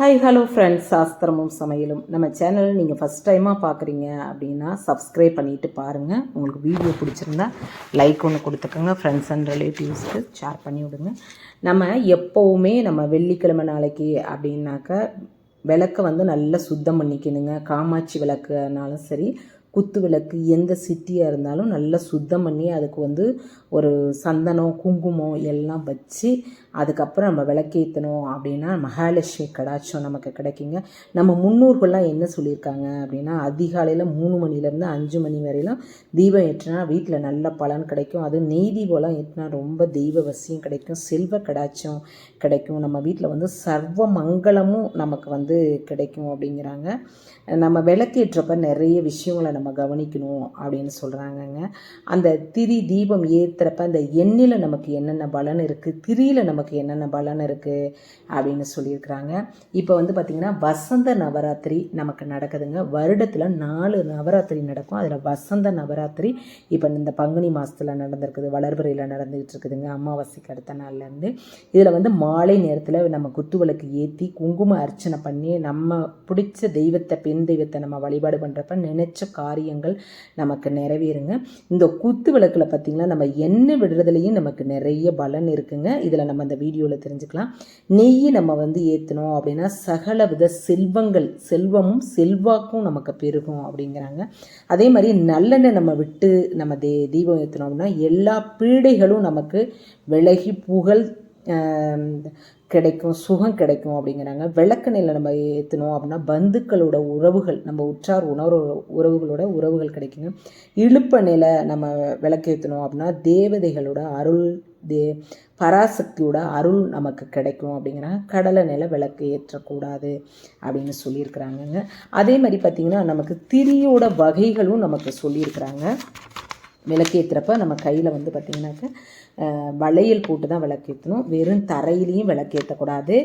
Hi hello friends சாஸ்திரமும் சமையலும். நம்ம சேனல் நீங்கள் ஃபஸ்ட் டைமாக பார்க்குறீங்க அப்படின்னா சப்ஸ்கிரைப் பண்ணிவிட்டு பாருங்கள் உங்களுக்கு வீடியோ பிடிச்சிருந்தா லைக் ஒன்று கொடுத்துக்கோங்க. ஃப்ரெண்ட்ஸ் அண்ட் ரிலேட்டிவ்ஸ்க்கு ஷேர் பண்ணி விடுங்க. நம்ம எப்போவுமே நம்ம வெள்ளிக்கிழமை நாளைக்கு அப்படின்னாக்கா விளக்கை வந்து நல்லா சுத்தம் பண்ணிக்கணுங்க. காமாட்சி விளக்குனாலும் சரி குத்து விளக்கு எந்த சிட்டியாக இருந்தாலும் நல்லா சுத்தம் பண்ணி அதுக்கு வந்து ஒரு சந்தனம் குங்குமம் எல்லாம் வச்சு அதுக்கப்புறம் நம்ம விளக்கேற்றணும் அப்படின்னா மகாலட்சுமி கடாட்சம் நமக்கு கிடைக்குங்க. நம்ம முன்னோர்கள்லாம் என்ன சொல்லியிருக்காங்க அப்படின்னா அதிகாலையில் மூணு மணிலேருந்து அஞ்சு மணி வரையிலும் தீபம் ஏற்றினா வீட்டில் நல்ல பலன் கிடைக்கும். அது நெய் தீபம்லாம் ஏற்றினா ரொம்ப தெய்வ வசியம் கிடைக்கும். செல்வ கடாட்சம் கிடைக்கும். நம்ம வீட்டில் வந்து சர்வ மங்களமும் நமக்கு வந்து கிடைக்கும் அப்படிங்கிறாங்க. நம்ம விளக்கேற்றப்ப நிறைய விஷயங்களை நம்ம கவனிக்கணும் அப்படின்னு சொல்கிறாங்கங்க அந்த திரி தீபம் ஏற்றுறப்ப அந்த எண்ணில் நமக்கு என்னென்ன பலன் இருக்குது திரியில் நமக்கு என்னென்ன பலன் இருக்குது அப்படின்னு சொல்லியிருக்கிறாங்க. இப்போ வந்து பார்த்திங்கன்னா வசந்த நவராத்திரி நமக்கு நடக்குதுங்க. வருடத்தில் நாலு நவராத்திரி நடக்கும். அதில் வசந்த நவராத்திரி இப்போ இந்த பங்குனி மாதத்தில் நடந்திருக்குது வளர்பிறையில் நடந்துகிட்டு இருக்குதுங்க அமாவாசைக்கு அடுத்த நாள்லேருந்து. இதில் வந்து மாலை நேரத்தில் நம்ம குத்துவிளக்கு ஏற்றி குங்கும அர்ச்சனை பண்ணி நம்ம பிடிச்ச தெய்வத்தை பெண் தெய்வத்தை நம்ம வழிபாடு பண்ணுறப்ப நினைச்ச காரியங்கள் நமக்கு நிறைவேறுங்க. இந்த குத்து விளக்கில் பார்த்திங்கன்னா நம்ம எண்ணெய் விடுறதுலேயும் நமக்கு நிறைய பலன் இருக்குங்க. இதில் நம்ம அந்த வீடியோவில் தெரிஞ்சுக்கலாம். நெய் நம்ம வந்து ஏற்றணும் அப்படின்னா சகல வித செல்வங்கள் செல்வமும் செல்வாக்கும் நமக்கு பெருகும் அப்படிங்கிறாங்க. அதே மாதிரி நல்லெண்ணெய் நம்ம விட்டு நம்ம தே தீபம் ஏற்றணும் அப்படின்னா எல்லா பீடைகளும் நமக்கு விலகி புகழ் கிடைக்கும் சுகம் கிடைக்கும் அப்படிங்கிறாங்க. விளக்கணையில் நம்ம ஏற்றினோம் அப்படின்னா பந்துக்களோட உறவுகள் நம்ம உற்றார் உணர்வு உறவுகளோட உறவுகள் கிடைக்குங்க. இழுப்ப நிலை நம்ம விளக்கேற்றணும் அப்படின்னா தேவதைகளோட அருள் தே பராசக்தியோட அருள் நமக்கு கிடைக்கும் அப்படிங்கிறாங்க. கடலை நில விளக்கு ஏற்றக்கூடாது அப்படின்னு சொல்லியிருக்கிறாங்கங்க. அதே மாதிரி பார்த்திங்கன்னா நமக்கு திரியோட வகைகளும் நமக்கு சொல்லியிருக்கிறாங்க. விளக்கேற்றுறப்ப நம்ம கையில் வந்து பார்த்திங்கனாக்க வளையல் போட்டு தான் விளக்கேற்றணும் வெறும் தரையிலையும் விளக்கேற்றக்கூடாது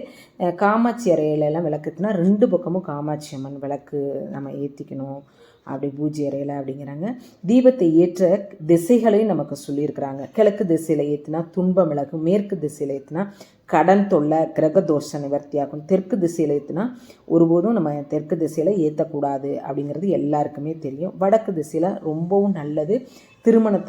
காமாட்சி அறையிலெல்லாம் விளக்கேற்றினா ரெண்டு பக்கமும் காமாட்சி அம்மன் விளக்கு நம்ம ஏற்றிக்கணும் அப்படி பூஜை அறையில் அப்படிங்கிறாங்க. தீபத்தை ஏற்ற திசைகளையும் நமக்கு சொல்லியிருக்கிறாங்க. கிழக்கு திசையில் ஏற்றினா துன்பம் மிளகு மேற்கு திசையில் ஏற்றினா கடன் தொல்லை கிரக தோஷ நிவர்த்தியாகும் தெற்கு திசையில் ஏற்றுனா ஒருபோதும் நம்ம தெற்கு திசையில் ஏற்றக்கூடாது அப்படிங்கிறது எல்லாருக்குமே தெரியும். வடக்கு திசையில் ரொம்பவும் நல்லது. திருமண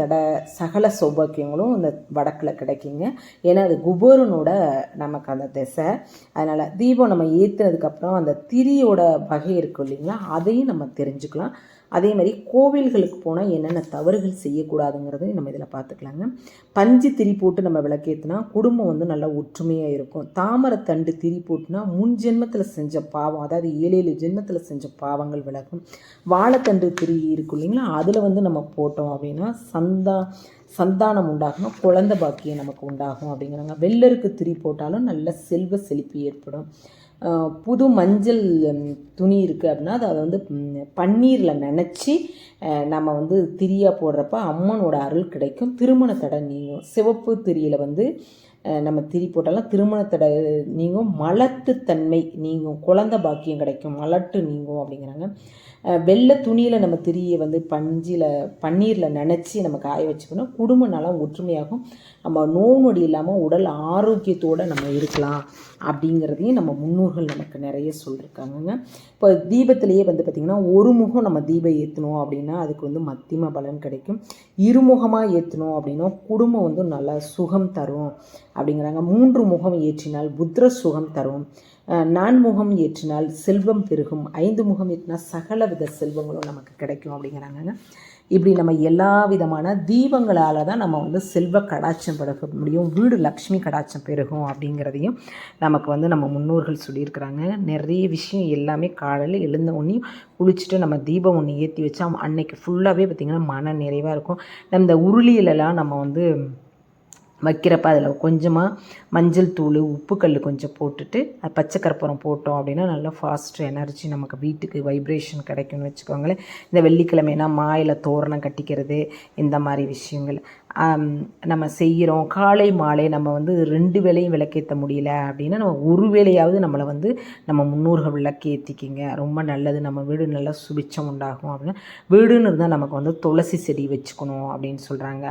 சகல சௌபாக்கியங்களும் இந்த வடக்கில் கிடைக்குங்க. ஏன்னா அது குபோரனோட நமக்கு அந்த திசை. அதனால் தீபம் நம்ம ஏற்றுனதுக்கப்புறம் அந்த திரியோட வகை இருக்கும் இல்லைங்களா? அதையும் நம்ம தெரிஞ்சுக்கலாம். அதே மாதிரி கோவில்களுக்கு போனால் என்னென்ன தவறுகள் செய்யக்கூடாதுங்கிறதையும் நம்ம இதில் பார்த்துக்கலாங்க பஞ்சு திரி போட்டு நம்ம விளக்கேற்றினா குடும்பம் வந்து நல்லா ஒற்றுமையாக இருக்கும். தாமரை தண்டு திரி போட்டுனா முன் ஜென்மத்தில் செஞ்ச பாவம் அதாவது ஏழு ஏழு ஜென்மத்தில் செஞ்ச பாவங்கள் விளக்கும். வாழைத்தண்டு திரி இருக்கும் இல்லைங்களா? அதில் வந்து நம்ம போட்டோம் அப்படின்னா சந்தா சந்தானம் உண்டாகணும் குழந்த பாக்கியம் நமக்கு உண்டாகும் அப்படிங்கிறாங்க. வெள்ளருக்கு திரி போட்டாலும் நல்ல செல்வ செழிப்பு ஏற்படும். புது மஞ்சள் துணி இருக்குது அப்படின்னா அதை வந்து பன்னீரில் நினச்சி நம்ம வந்து திரியாக போடுறப்ப அம்மனோட அருள் கிடைக்கும். திருமண தடை நீங்கும் சிவப்பு திரியில் வந்து நம்ம திரி போட்டாலும் திருமணத்தடை நீங்கும் மலட்டுத்தன்மை நீங்கும் குழந்த பாக்கியம் கிடைக்கும் மலட்டு நீங்கும் அப்படிங்கிறாங்க. வெள்ளை துணியில் நம்ம திரியை வந்து பஞ்சில் பன்னீரில் நினச்சி நம்ம காய வச்சுக்கணும். குடும்ப நலம் ஒற்றுமையாகும் நம்ம நோய் நொடி இல்லாமல் உடல் ஆரோக்கியத்தோடு நம்ம இருக்கலாம் அப்படிங்கிறதையும் நம்ம முன்னோர்கள் நமக்கு நிறைய சொல்லியிருக்காங்கங்க இப்போ தீபத்திலேயே வந்து பார்த்திங்கன்னா ஒரு முகம் நம்ம தீபம் ஏற்றணும் அப்படின்னா அதுக்கு வந்து மத்தியம பலன் கிடைக்கும். இருமுகமாக ஏற்றணும் அப்படின்னா குடும்பம் வந்து நல்லா சுகம் தரும். அப்படிங்கிறாங்க. மூன்று முகம் ஏற்றினால் புத்திர சுகம் தரும். நான்முகம் ஏற்றினால் செல்வம் பெருகும். ஐந்து முகம் ஏற்றினால் சகல வித செல்வங்களும் நமக்கு கிடைக்கும் அப்படிங்கிறாங்க இப்படி நம்ம எல்லா விதமான தீபங்களால் தான் நம்ம வந்து செல்வ கடாட்சம் பெருக முடியும். வீடு லக்ஷ்மி கடாட்சம் பெருகும் அப்படிங்கிறதையும் நமக்கு வந்து நம்ம முன்னோர்கள் சொல்லியிருக்கிறாங்க. நிறைய விஷயம் எல்லாமே காலையில் எழுந்த உடனே குளிச்சுட்டு நம்ம தீபம் ஒன்று ஏற்றி வச்சா அன்னைக்கு ஃபுல்லாகவே பார்த்திங்கன்னா மன நிறைவாக இருக்கும். இந்த உருளியிலலாம் நம்ம வந்து வைக்கிறப்ப அதில் கொஞ்சமாக மஞ்சள் தூள் உப்புக்கல் கொஞ்சம் போட்டுட்டு பச்சை கற்பூரம் போட்டோம் அப்படின்னா நல்லா ஃபாஸ்ட் எனர்ஜி நமக்கு வீட்டுக்கு வைப்ரேஷன் கிடைக்கும்னு வச்சுக்கோங்களேன். இந்த வெள்ளிக்கிழமைனா மாயில் தோரணம் கட்டிக்கிறது இந்த மாதிரி விஷயங்கள். நம்ம செய்கிறோம் காலை மாலை நம்ம வந்து ரெண்டு வேளையும் விளக்கேற்ற முடியல அப்படின்னா நம்ம ஒரு வேளையாவது நம்மளை வந்து நம்ம முன்னோர்கள் விளக்கேற்றிக்கிங்க ரொம்ப நல்லது. நம்ம வீடு நல்லா சுபிச்சம் உண்டாகும் அப்படின்னா. வீடுன்னு இருந்தால் நமக்கு வந்து துளசி செடி வச்சுக்கணும் அப்படின்னு சொல்கிறாங்க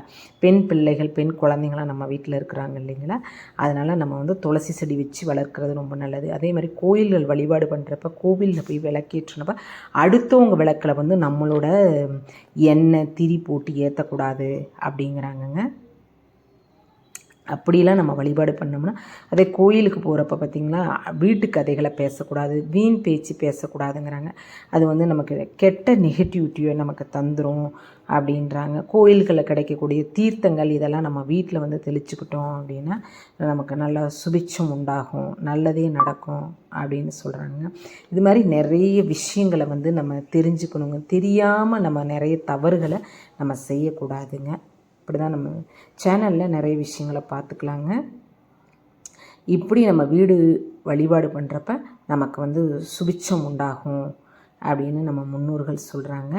பெண் பிள்ளைகள் பெண் குழந்தைங்களாம் நம்ம வீட்டில் இருக்கிறாங்க இல்லைங்களா? அதனால் நம்ம வந்து துளசி செடி வச்சு வளர்க்குறது ரொம்ப நல்லது. அதே மாதிரி கோயில்கள் வழிபாடு பண்ணுறப்ப கோவிலில் போய் விளக்கேற்றினப்ப அடுத்தவங்க விளக்கில் வந்து நம்மளோட எண்ணெய் திரி போட்டு ஏற்றக்கூடாது அப்படிங்கிறாங்க. அப்படிங்கிறாங்கங்க அப்படிலாம் நம்ம வழிபாடு பண்ணோம்னா அதே கோயிலுக்கு போகிறப்ப பார்த்திங்களா வீட்டு கதைகளை பேசக்கூடாது வீண் பேச்சு பேசக்கூடாதுங்கிறாங்க. அது வந்து நமக்கு கெட்ட நெகட்டிவிட்டியை நமக்கு தந்துடும் அப்படின்றாங்க. கோயில்களில் கிடைக்கக்கூடிய தீர்த்தங்கள் இதெல்லாம் நம்ம வீட்டில் வந்து தெளிச்சுக்கிட்டோம் அப்படின்னா நமக்கு நல்ல சுபிட்சம் உண்டாகும் நல்லதே நடக்கும் அப்படின்னு சொல்கிறாங்க இது மாதிரி நிறைய விஷயங்களை வந்து நம்ம தெரிஞ்சுக்கணுங்க. தெரியாமல் நம்ம நிறைய தவறுகளை நம்ம செய்யக்கூடாதுங்க. இப்படி தான் நம்ம சேனலில் நிறைய விஷயங்களை பார்த்துக்கலாங்க. இப்படி நம்ம வீடு வழிபாடு பண்ணுறப்ப நமக்கு வந்து சுபிச்சம் உண்டாகும் அப்படின்னு நம்ம முன்னோர்கள் சொல்கிறாங்க